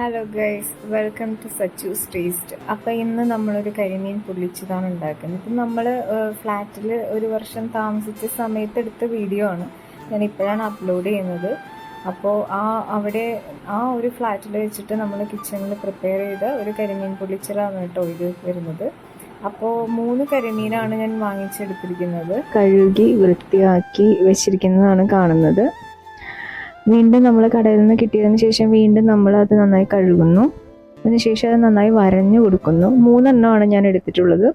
Hello guys welcome to Sachu's taste അപ്പോൾ ഇന്ന് നമ്മളൊരു കരിമീൻ പൊള്ളിച്ചതാണ് ഉണ്ടാക്കുന്നത്. ഇപ്പം നമ്മൾ ഫ്ലാറ്റിൽ ഒരു വർഷം താമസിച്ച സമയത്ത് എടുത്ത വീഡിയോ ആണ്. ഞാൻ ഇപ്പോഴാണ് അപ്ലോഡ് ചെയ്യുന്നത്. അപ്പോൾ ആ അവിടെ ആ ഒരു ഫ്ലാറ്റിൽ വെച്ചിട്ട് നമ്മൾ കിച്ചണിൽ പ്രിപ്പയർ ചെയ്ത ഒരു കരിമീൻ പൊള്ളിച്ചതാണ് കേട്ടോ ഇത് വരുന്നത്. അപ്പോൾ മൂന്ന് കരിമീനാണ് ഞാൻ വാങ്ങിച്ചെടുത്തിരിക്കുന്നത്. കഴുകി വൃത്തിയാക്കി വെച്ചിരിക്കുന്നതാണ് കാണുന്നത്. വീണ്ടും നമ്മൾ കടയിൽ നിന്ന് കിട്ടിയതിന് ശേഷം വീണ്ടും നമ്മൾ അത് നന്നായി കഴുകുന്നു. അതിനുശേഷം അത് നന്നായി വരഞ്ഞു കൊടുക്കുന്നു. മൂന്നെണ്ണമാണ് ഞാൻ എടുത്തിട്ടുള്ളത്.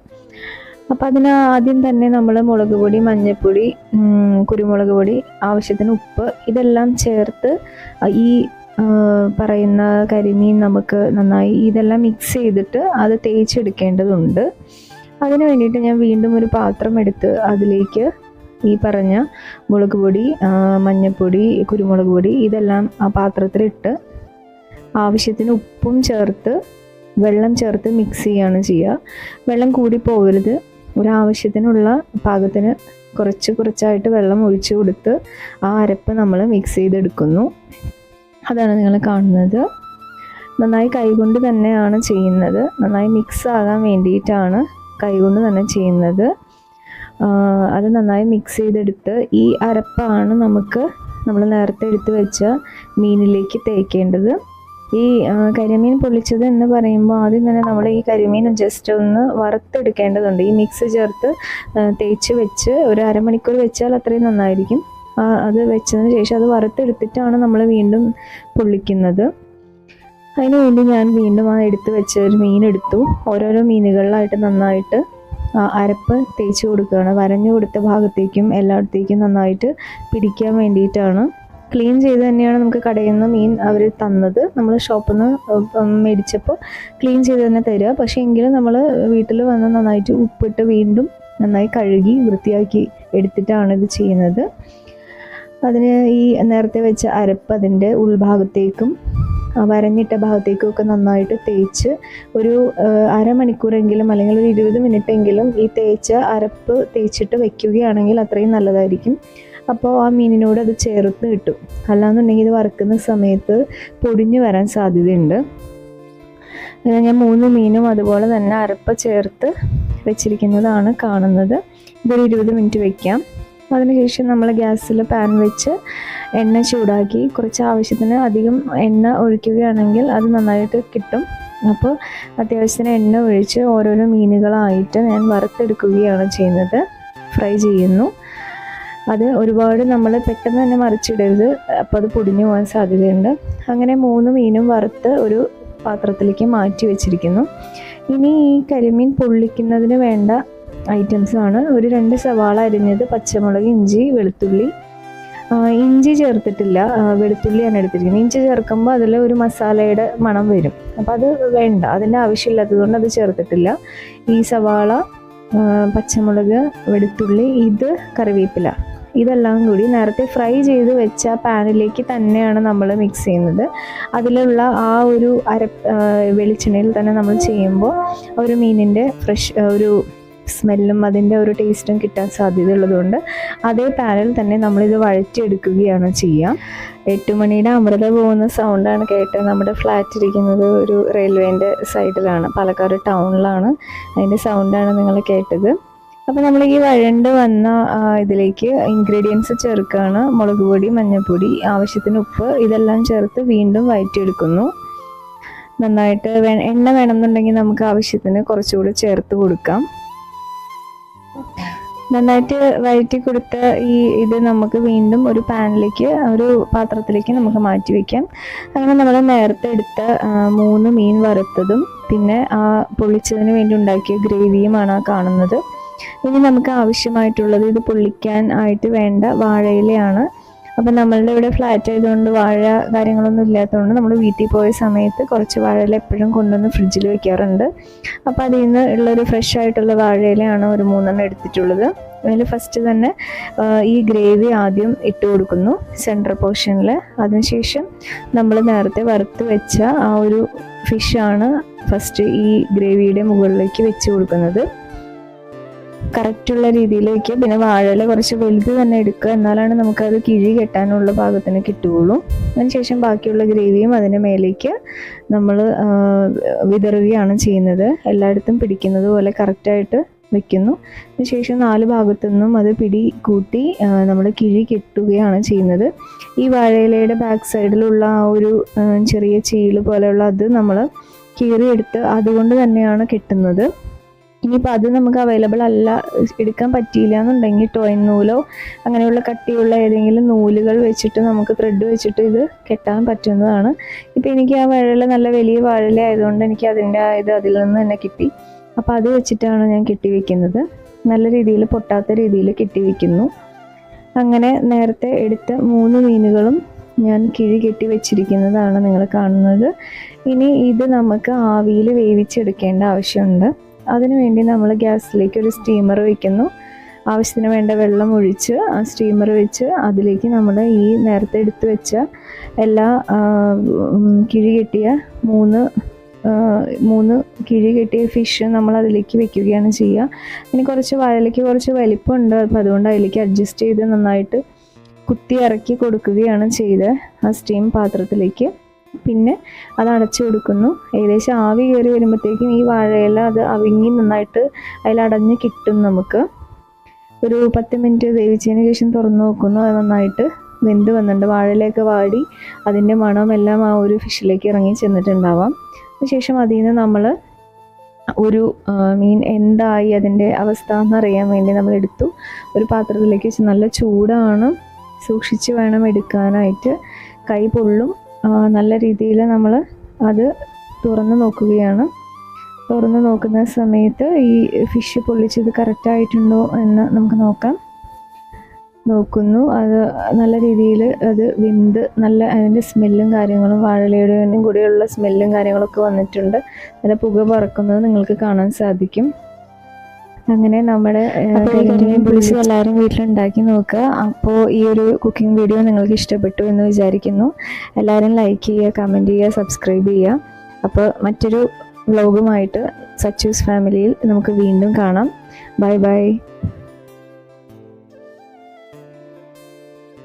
അപ്പോൾ അതിന് ആദ്യം തന്നെ നമ്മൾ മുളക് പൊടി മഞ്ഞൾപ്പൊടി കുരുമുളക് പൊടി ആവശ്യത്തിന് ഉപ്പ് ഇതെല്ലാം ചേർത്ത് ഈ പറയുന്ന കരിമീൻ നമുക്ക് നന്നായി ഇതെല്ലാം മിക്സ് ചെയ്തിട്ട് അത് തേച്ചെടുക്കേണ്ടതുണ്ട്. അതിന് വേണ്ടിയിട്ട് ഞാൻ വീണ്ടും ഒരു പാത്രം എടുത്ത് അതിലേക്ക് ഈ പറഞ്ഞ മുളക് പൊടി മഞ്ഞൾപ്പൊടി കുരുമുളക് പൊടി ഇതെല്ലാം ആ പാത്രത്തിലിട്ട് ആവശ്യത്തിന് ഉപ്പും ചേർത്ത് വെള്ളം ചേർത്ത് മിക്സ് ചെയ്യുകയാണ് ചെയ്യുക. വെള്ളം കൂടി പോകരുത്. ഒരാവശ്യത്തിനുള്ള പാകത്തിന് കുറച്ച് കുറച്ചായിട്ട് വെള്ളം ഒഴിച്ചു കൊടുത്ത് ആ അരപ്പ് നമ്മൾ മിക്സ് ചെയ്തെടുക്കുന്നു. അതാണ് നിങ്ങൾ കാണുന്നത്. നന്നായി കൈകൊണ്ട് തന്നെയാണ് ചെയ്യുന്നത്. നന്നായി മിക്സ് ആകാൻ വേണ്ടിയിട്ടാണ് കൈകൊണ്ട് തന്നെ ചെയ്യുന്നത്. അത് നന്നായി മിക്സ് ചെയ്തെടുത്ത് ഈ അരപ്പാണ് നമുക്ക് നമ്മൾ നേരത്തെ എടുത്ത് വെച്ച മീനിലേക്ക് തേക്കേണ്ടത്. ഈ കരിമീൻ പൊള്ളിച്ചത് എന്ന് പറയുമ്പോൾ ആദ്യം തന്നെ നമ്മൾ ഈ കരിമീൻ ജസ്റ്റ് ഒന്ന് വറുത്തെടുക്കേണ്ടതുണ്ട്. ഈ മിക്സ് ചേർത്ത് തേച്ച് വെച്ച് ഒരു അരമണിക്കൂർ വെച്ചാൽ അത്രയും നന്നായിരിക്കും. അത് വെച്ചതിന് ശേഷം അത് വറുത്തെടുത്തിട്ടാണ് നമ്മൾ വീണ്ടും പൊള്ളിക്കുന്നത്. അതിന് വേണ്ടി ഞാൻ വീണ്ടും ആ എടുത്ത് വെച്ച ഒരു മീൻ എടുത്തു. ഓരോരോ മീനുകളിലായിട്ട് നന്നായിട്ട് അരപ്പ് തേച്ച് കൊടുക്കുകയാണ്. വരഞ്ഞു കൊടുത്ത ഭാഗത്തേക്കും എല്ലായിടത്തേക്കും നന്നായിട്ട് പിടിക്കാൻ വേണ്ടിയിട്ടാണ്. ക്ലീൻ ചെയ്ത് തന്നെയാണ് നമുക്ക് കടയിൽ നിന്ന് മീൻ അവർ തന്നത്. നമ്മൾ ഷോപ്പിൽ നിന്ന് മേടിച്ചപ്പോൾ ക്ലീൻ ചെയ്ത് തന്നെ തരിക. പക്ഷേ എങ്കിലും നമ്മൾ വീട്ടിൽ വന്ന് നന്നായിട്ട് ഉപ്പിട്ട് വീണ്ടും നന്നായി കഴുകി വൃത്തിയാക്കി എടുത്തിട്ടാണ് ഇത് ചെയ്യുന്നത്. അതിന് ഈ നേരത്തെ വെച്ച അരപ്പ് അതിന്റെ ഉൾഭാഗത്തേക്കും വരഞ്ഞിട്ട ഭാഗത്തേക്കൊക്കെ നന്നായിട്ട് തേച്ച് ഒരു അരമണിക്കൂറെങ്കിലും അല്ലെങ്കിൽ ഒരു ഇരുപത് മിനിറ്റ് എങ്കിലും ഈ തേച്ച അരപ്പ് തേച്ചിട്ട് വെക്കുകയാണെങ്കിൽ അത്രയും നല്ലതായിരിക്കും. അപ്പോൾ ആ മീനിനോട് അത് ചേർത്ത് കിട്ടും അല്ലാന്നുണ്ടെങ്കിൽ ഇത് വറുക്കുന്ന സമയത്ത് പൊടിഞ്ഞു വരാൻ സാധ്യതയുണ്ട്. ഞാൻ മൂന്ന് മീനും അതുപോലെ തന്നെ അരപ്പ് ചേർത്ത് വെച്ചിരിക്കുന്നതാണ് കാണുന്നത്. ഇതൊരു ഇരുപത് മിനിറ്റ് വെക്കാം. അതിനുശേഷം നമ്മൾ ഗ്യാസിൽ പാൻ വെച്ച് എണ്ണ ചൂടാക്കി കുറച്ച് ആവശ്യത്തിന് അധികം എണ്ണ ഒഴിക്കുകയാണെങ്കിൽ അത് നന്നായിട്ട് കിട്ടും. അപ്പോൾ അത്യാവശ്യത്തിന് എണ്ണ ഒഴിച്ച് ഓരോരോ മീനുകളായിട്ട് ഞാൻ വറുത്തെടുക്കുകയാണ് ചെയ്യുന്നത്. ഫ്രൈ ചെയ്യുന്നു. അത് ഒരുപാട് നമ്മൾ പെട്ടെന്ന് തന്നെ മറിച്ചിടരുത്. അപ്പോൾ അത് പൊടിഞ്ഞു പോകാൻ സാധ്യതയുണ്ട്. അങ്ങനെ മൂന്ന് മീനും വറുത്ത് ഒരു പാത്രത്തിലേക്ക് മാറ്റി വെച്ചിരിക്കുന്നു. ഇനി ഈ കരിമീൻ പൊള്ളിക്കുന്നതിന് വേണ്ട ഐറ്റംസ് ആണ് ഒരു രണ്ട് സവാള അരിഞ്ഞത് പച്ചമുളക് ഇഞ്ചി വെളുത്തുള്ളി. ഇഞ്ചി ചേർത്തിട്ടില്ല. വെളുത്തുള്ളിയാണ് എടുത്തിരിക്കുന്നത്. ഇഞ്ചി ചേർക്കുമ്പോൾ അതിൽ ഒരു മസാലയുടെ മണം വരും. അപ്പം അത് വേണ്ട. അതിന്റെ ആവശ്യമില്ലാത്തത് കൊണ്ട് അത് ചേർത്തിട്ടില്ല. ഈ സവാള പച്ചമുളക് വെളുത്തുള്ളി ഇത് കറിവേപ്പില. ഇതെല്ലാം കൂടി നേരത്തെ ഫ്രൈ ചെയ്ത് വെച്ച പാനിലേക്ക് തന്നെയാണ് നമ്മൾ മിക്സ് ചെയ്യുന്നത്. അതിലുള്ള ആ ഒരു അര വെളിച്ചെണ്ണയിൽ തന്നെ നമ്മൾ ചെയ്യുമ്പോൾ ഒരു മീനിന്റെ ഫ്രഷ് ഒരു സ്മെല്ലും അതിന്റെ ഒരു ടേസ്റ്റും കിട്ടാൻ സാധ്യതയുള്ളതുകൊണ്ട് അതേ പാനിൽ തന്നെ നമ്മളിത് വഴറ്റിയെടുക്കുകയാണ് ചെയ്യുക. എട്ട് മണിയുടെ അമൃത പോകുന്ന സൗണ്ടാണ് കേട്ടത്. നമ്മുടെ ഫ്ലാറ്റ് ഇരിക്കുന്നത് ഒരു റെയിൽവേന്റെ സൈഡിലാണ് പാലക്കാട് ടൗണിലാണ് അതിന്റെ സൗണ്ടാണ് നിങ്ങൾ കേട്ടത്. അപ്പോൾ നമ്മൾ ഈ വഴണ്ട് വന്ന ഇതിലേക്ക് ഇൻഗ്രീഡിയൻസ് ചേർക്കുകയാണ്. മുളക് പൊടി മഞ്ഞൾപ്പൊടി ആവശ്യത്തിന് ഉപ്പ് ഇതെല്ലാം ചേർത്ത് വീണ്ടും വയറ്റിയെടുക്കുന്നു നന്നായിട്ട് എണ്ണ വേണമെന്നുണ്ടെങ്കിൽ നമുക്ക് ആവശ്യത്തിന് കുറച്ചുകൂടി ചേർത്ത് കൊടുക്കാം. നന്നായിട്ട് വഴറ്റി കൊടുത്ത ഈ ഇത് നമുക്ക് വീണ്ടും ഒരു പാനിലേക്ക് ഒരു പാത്രത്തിലേക്ക് നമുക്ക് മാറ്റി വയ്ക്കാം അങ്ങനെ നമ്മൾ നേരത്തെ എടുത്ത മൂന്ന് മീൻ വറുത്തതും പിന്നെ ആ പൊള്ളിച്ചതിന് വേണ്ടി ഉണ്ടാക്കിയ ഗ്രേവിയുമാണ് കാണുന്നത്. ഇനി നമുക്ക് ആവശ്യമായിട്ടുള്ളത് ഇത് പൊള്ളിക്കാൻ ആയിട്ട് വേണ്ട വാഴയിലയാണ്. അപ്പം നമ്മളുടെ ഇവിടെ ഫ്ലാറ്റ് ആയതുകൊണ്ട് വാഴ കാര്യങ്ങളൊന്നും ഇല്ലാത്തതുകൊണ്ട് നമ്മൾ വീട്ടിൽ പോയ സമയത്ത് കുറച്ച് വാഴയില എപ്പോഴും കൊണ്ടുവന്ന് ഫ്രിഡ്ജിൽ വെക്കാറുണ്ട്. അപ്പോൾ അതിൽ നിന്ന് ഉള്ളൊരു ഫ്രഷ് ആയിട്ടുള്ള വാഴയിലയാണ് ഒരു മൂന്നെണ്ണം എടുത്തിട്ടുള്ളത്. അതിൽ ഫസ്റ്റ് തന്നെ ഈ ഗ്രേവി ആദ്യം ഇട്ട് കൊടുക്കുന്നു സെൻട്രൽ പോർഷനിൽ അതിനുശേഷം നമ്മൾ നേരത്തെ വറുത്ത് വെച്ച ആ ഒരു ഫിഷാണ് ഫസ്റ്റ് ഈ ഗ്രേവിയുടെ മുകളിലേക്ക് വെച്ച് കൊടുക്കുന്നത്. കറക്റ്റുള്ള രീതിയിൽ വയ്ക്കുക പിന്നെ വാഴയില കുറച്ച് വലുത് തന്നെ എടുക്കുക. എന്നാലാണ് നമുക്കത് കിഴി കെട്ടാനുള്ള പാകത്തിന് കിട്ടുകയുള്ളൂ. അതിനുശേഷം ബാക്കിയുള്ള ഗ്രേവിയും അതിന്റെ മേലേക്ക് നമ്മൾ വിതറുകയാണ് ചെയ്യുന്നത്. എല്ലായിടത്തും പിടിക്കുന്നത് പോലെ കറക്റ്റായിട്ട് വെക്കുന്നു. അതിനുശേഷം നാല് ഭാഗത്തു നിന്നും അത് പിടി കൂട്ടി നമ്മൾ കിഴി കെട്ടുകയാണ് ചെയ്യുന്നത്. ഈ വാഴയിലയുടെ ബാക്ക് സൈഡിലുള്ള ആ ഒരു ചെറിയ ചീൾ പോലെയുള്ള അത് നമ്മൾ കീറിയെടുത്ത് അതുകൊണ്ട് തന്നെയാണ് കെട്ടുന്നത്. ഇനിയിപ്പോൾ അത് നമുക്ക് അവൈലബിൾ അല്ല എടുക്കാൻ പറ്റിയില്ല എന്നുണ്ടെങ്കിൽ ടോയിൻ നൂലോ അങ്ങനെയുള്ള കട്ടിയുള്ള ഏതെങ്കിലും നൂലുകൾ വെച്ചിട്ട് നമുക്ക് ത്രെഡ് വെച്ചിട്ട് ഇത് കെട്ടാൻ പറ്റുന്നതാണ്. ഇപ്പോൾ എനിക്ക് ആ വഴല നല്ല വലിയ വഴല ആയതുകൊണ്ട് എനിക്ക് അതിന്റെ ഇത് അതിൽ നിന്ന് തന്നെ കിട്ടി. അപ്പോൾ അത് വെച്ചിട്ടാണ് ഞാൻ കെട്ടി വെക്കുന്നത്. നല്ല രീതിയിൽ പൊട്ടാത്ത രീതിയിൽ കെട്ടി വെക്കുന്നു. അങ്ങനെ നേരത്തെ എടുത്ത മൂന്ന് മീനുകളും ഞാൻ കിഴി കെട്ടി വെച്ചിരിക്കുന്നതാണ് നിങ്ങൾ കാണുന്നത്. ഇനി ഇത് നമുക്ക് ആവിയിൽ വേവിച്ചെടുക്കേണ്ട ആവശ്യമുണ്ട്. അതിനുവേണ്ടി നമ്മൾ ഗ്യാസിലേക്ക് ഒരു സ്റ്റീമർ വയ്ക്കുന്നു ആവശ്യത്തിന് വേണ്ട വെള്ളം ഒഴിച്ച് ആ സ്റ്റീമർ വെച്ച് അതിലേക്ക് നമ്മൾ ഈ നേരത്തെ എടുത്തു വെച്ച എല്ലാ കിഴി കെട്ടിയ മൂന്ന് മൂന്ന് കിഴി കെട്ടിയ ഫിഷ് നമ്മൾ അതിലേക്ക് വെക്കുകയാണ് ചെയ്യുക. ഇനി കുറച്ച് വയലേക്ക് കുറച്ച് വലിപ്പമുണ്ട്. അപ്പോൾ അതുകൊണ്ട് അതിലേക്ക് അഡ്ജസ്റ്റ് ചെയ്ത് നന്നായിട്ട് കുത്തി ഇറക്കി കൊടുക്കുകയാണ് ചെയ്ത് ആ സ്റ്റീം പാത്രത്തിലേക്ക്. പിന്നെ അത് അടച്ചു കൊടുക്കുന്നു. ഏകദേശം ആവി കയറി വരുമ്പോഴത്തേക്കും ഈ വാഴയില അത് അവിങ്ങി നന്നായിട്ട് അതിലടഞ്ഞ് കിട്ടും നമുക്ക്. ഒരു പത്ത് മിനിറ്റ് വേവിച്ചതിന് ശേഷം തുറന്നു നോക്കുന്നു. അത് നന്നായിട്ട് വെന്ത് വന്നിട്ടുണ്ട്. വാഴയിലൊക്കെ വാടി അതിന്റെ എല്ലാം ആ ഒരു ഫിഷിലേക്ക് ഇറങ്ങി ചെന്നിട്ടുണ്ടാവാം. അതിനുശേഷം അതിൽ നിന്ന് നമ്മൾ ഒരു മീൻ എന്തായി അതിന്റെ അവസ്ഥ എന്നറിയാൻ വേണ്ടി നമ്മൾ എടുത്തു. ഒരു പാത്രത്തിലേക്ക് വെച്ച് നല്ല ചൂടാണ്. സൂക്ഷിച്ച് വേണം എടുക്കാനായിട്ട്. കൈ പൊള്ളും. നല്ല രീതിയിൽ നമ്മൾ അത് തുറന്ന് നോക്കുകയാണ്. തുറന്ന് നോക്കുന്ന സമയത്ത് ഈ ഫിഷ് പൊള്ളിച്ചത് കറക്റ്റായിട്ടുണ്ടോ എന്ന് നമുക്ക് നോക്കാം. നോക്കുന്നു. അത് നല്ല രീതിയിൽ അത് വെന്ത് നല്ല അതിന്റെ സ്മെല്ലും കാര്യങ്ങളും വാഴലയുടെയും കൂടെയുള്ള സ്മെല്ലും കാര്യങ്ങളൊക്കെ വന്നിട്ടുണ്ട്. നല്ല പുക പറക്കുന്നത് നിങ്ങൾക്ക് കാണാൻ സാധിക്കും. അങ്ങനെ നമ്മൾ പൊളിച്ച് എല്ലാവരും വീട്ടിലുണ്ടാക്കി നോക്കുക. അപ്പോൾ ഈ ഒരു കുക്കിംഗ് വീഡിയോ നിങ്ങൾക്ക് ഇഷ്ടപ്പെട്ടു എന്ന് വിചാരിക്കുന്നു. എല്ലാവരും ലൈക്ക് ചെയ്യുക കമന്റ് ചെയ്യുക സബ്സ്ക്രൈബ് ചെയ്യുക. അപ്പോൾ മറ്റൊരു വ്ലോഗുമായിട്ട് സച്ചൂസ് ഫാമിലിയിൽ നമുക്ക് വീണ്ടും കാണാം. Bye bye